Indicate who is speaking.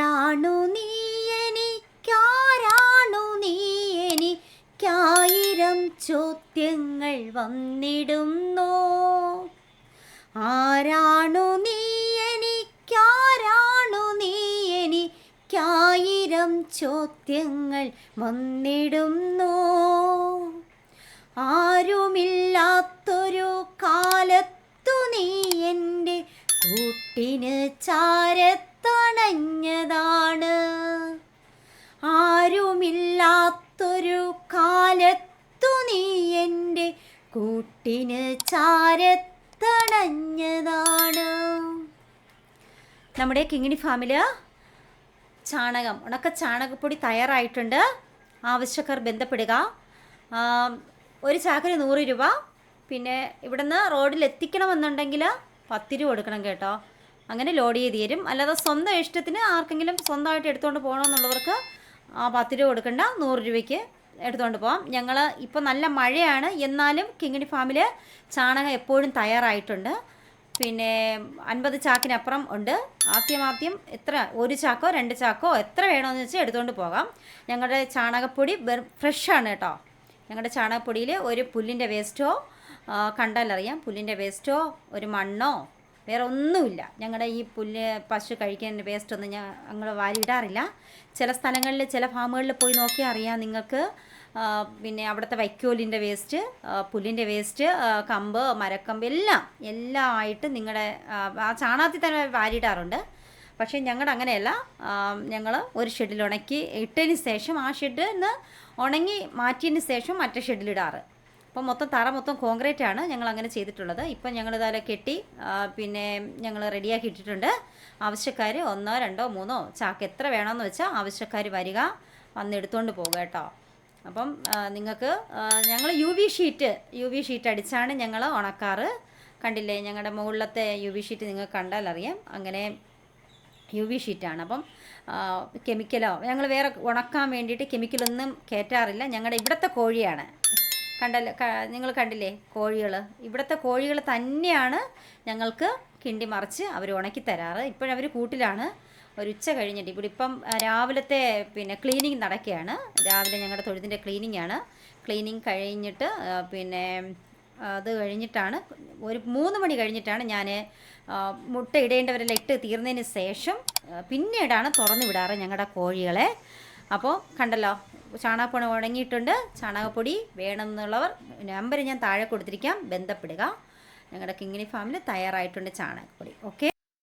Speaker 1: ആരാണു നീ എനിക്കാരാണു നീ എനിക്കായിരം ചോദ്യങ്ങൾ വന്നിടുന്നു. ആരാണു നീ എനിക്കാരാണു നീ എനിക്കായിരം ചോദ്യങ്ങൾ വന്നിടുന്നു. ആരുമില്ലാത്തൊരു കാലത്തു നീ എന്റെ കൂട്ടിന് ചാരത്ത് ചാരത്തണഞ്ഞതാണ് ആരുമില്ലാത്തൊരു കാലത്തു നീ എന്റെ കൂട്ടിന് ചാരത്തണഞ്ഞതാണ്. നമ്മുടെ കിങ്ങിണി ഫാമിൽ ചാണകം ഉണക്ക ചാണകപ്പൊടി തയ്യാറായിട്ടുണ്ട്. ആവശ്യക്കാർ ബന്ധപ്പെടുക. ഒരു ചാക്കിന് നൂറ് രൂപ. പിന്നെ ഇവിടുന്ന് റോഡിൽ എത്തിക്കണമെന്നുണ്ടെങ്കിൽ പത്ത് രൂപ കൊടുക്കണം കേട്ടോ. അങ്ങനെ ലോഡ് ചെയ്ത് തരും. അല്ലാതെ സ്വന്തം ഇഷ്ടത്തിന് ആർക്കെങ്കിലും സ്വന്തമായിട്ട് എടുത്തുകൊണ്ട് പോകണമെന്നുള്ളവർക്ക് ആ പത്ത് രൂപ കൊടുക്കണ്ട നൂറ് രൂപയ്ക്ക് എടുത്തുകൊണ്ട് പോകാം ഞങ്ങൾ ഇപ്പോൾ നല്ല മഴയാണ്. എന്നാലും കിങ്ങിണി ഫാമിൽ ചാണകം എപ്പോഴും തയ്യാറായിട്ടുണ്ട്. പിന്നെ അൻപത് ചാക്കിനപ്പുറം ഉണ്ട്. ആദ്യം ആദ്യം എത്ര ഒരു ചാക്കോ രണ്ട് ചാക്കോ എത്ര വേണമെന്ന് വെച്ചാൽ എടുത്തുകൊണ്ട് പോകാം. ഞങ്ങളുടെ ചാണകപ്പൊടി വെറും ഫ്രഷാണ് കേട്ടോ. ഞങ്ങളുടെ ചാണകപ്പൊടിയിൽ ഒരു പുല്ലിന്റെ വേസ്റ്റോ കണ്ടാലറിയാം. പുല്ലിന്റെ വേസ്റ്റോ ഒരു മണ്ണോ വേറെ ഒന്നുമില്ല ഞങ്ങളുടെ ഈ പുല്ല് പശു കഴിക്കാൻ വേസ്റ്റ് ഒന്നും ഞാൻ ഞങ്ങൾ വാരിയിടാറില്ല. ചില സ്ഥലങ്ങളിൽ ചില ഫാമുകളിൽ പോയി നോക്കിയാൽ അറിയാം നിങ്ങൾക്ക് പിന്നെ അവിടുത്തെ വൈക്കോലിന്റെ വേസ്റ്റ് പുല്ലിന്റെ വേസ്റ്റ് കമ്പ് മരക്കമ്പ് എല്ലാം എല്ലാം ആയിട്ട് നിങ്ങളുടെ ആ ചാണകത്തിൽ തന്നെ വാരിയിടാറുണ്ട്. പക്ഷേ ഞങ്ങളുടെ അങ്ങനെയല്ല. ഞങ്ങൾ ഒരു ഷെഡിൽ ഉണക്കി ഇട്ടതിന് ശേഷം ആ ഷെഡിൽ നിന്ന് ഉണങ്ങി മാറ്റിയതിന് ശേഷം മറ്റേ ഷെഡിലിടാറ് അപ്പോൾ മൊത്തം തറ മൊത്തം കോൺക്രീറ്റ് ആണ് ഞങ്ങൾ അങ്ങനെ ചെയ്തിട്ടുള്ളത്. ഇപ്പം ഞങ്ങൾ ഇതെല്ലാം കെട്ടി പിന്നെ ഞങ്ങൾ റെഡിയാക്കി ഇട്ടിട്ടുണ്ട്. ആവശ്യക്കാർ ഒന്നോ രണ്ടോ മൂന്നോ ചാക്ക് എത്ര വേണമെന്ന് വെച്ചാൽ ആവശ്യക്കാർ വരിക വന്നെടുത്തുകൊണ്ട് പോകുക കേട്ടോ. അപ്പം നിങ്ങൾക്ക് ഞങ്ങൾ U V sheet U V sheet അടിച്ചാണ് ഞങ്ങൾ ഉണക്കാറ്. കണ്ടില്ലേ ഞങ്ങളുടെ മുകളിലത്തെ യു വി ഷീറ്റ് നിങ്ങൾക്ക് കണ്ടാൽ അറിയാം. അങ്ങനെ യു വി ഷീറ്റാണ് അപ്പം കെമിക്കലോ ഞങ്ങൾ വേറെ ഉണക്കാൻ വേണ്ടിയിട്ട് കെമിക്കലൊന്നും കയറ്റാറില്ല ഞങ്ങളുടെ ഇവിടുത്തെ കോഴിയാണ്. കണ്ടല്ലോ നിങ്ങൾ കണ്ടില്ലേ കോഴികൾ ഇവിടുത്തെ കോഴികൾ തന്നെയാണ് ഞങ്ങൾക്ക് കിണ്ടി മറിച്ച് അവർ ഉണക്കി തരാറ്. ഇപ്പോഴവർ കൂട്ടിലാണ്. ഒരു ഉച്ച കഴിഞ്ഞിട്ട് ഇവിടെ ഇപ്പം രാവിലത്തെ പിന്നെ ക്ലീനിങ് നടക്കുകയാണ്. രാവിലെ ഞങ്ങളുടെ തൊഴുത്തിന്റെ ക്ലീനിങ് ആണ്. ക്ലീനിങ് കഴിഞ്ഞിട്ട് പിന്നെ അത് കഴിഞ്ഞിട്ടാണ് ഒരു മൂന്ന് മണി കഴിഞ്ഞിട്ടാണ് ഞാൻ മുട്ട ഇടേണ്ടവരെല്ലാം ഇട്ട് തീർന്നതിന് ശേഷം പിന്നീടാണ് തുറന്നു വിടാറ് ഞങ്ങളുടെ കോഴികളെ. അപ്പോൾ കണ്ടല്ലോ ചാണകപ്പൊടി ഉണങ്ങിയിട്ടുണ്ട് ചാണകപ്പൊടി വേണമെന്നുള്ളവർ നമ്പർ ഞാൻ താഴെ കൊടുത്തിരിക്കാം. ബന്ധപ്പെടുക. ഞങ്ങളുടെ കിങ്ങിണി ഫാമിൽ തയ്യാറായിട്ടുണ്ട് ചാണകപ്പൊടി. ഓക്കെ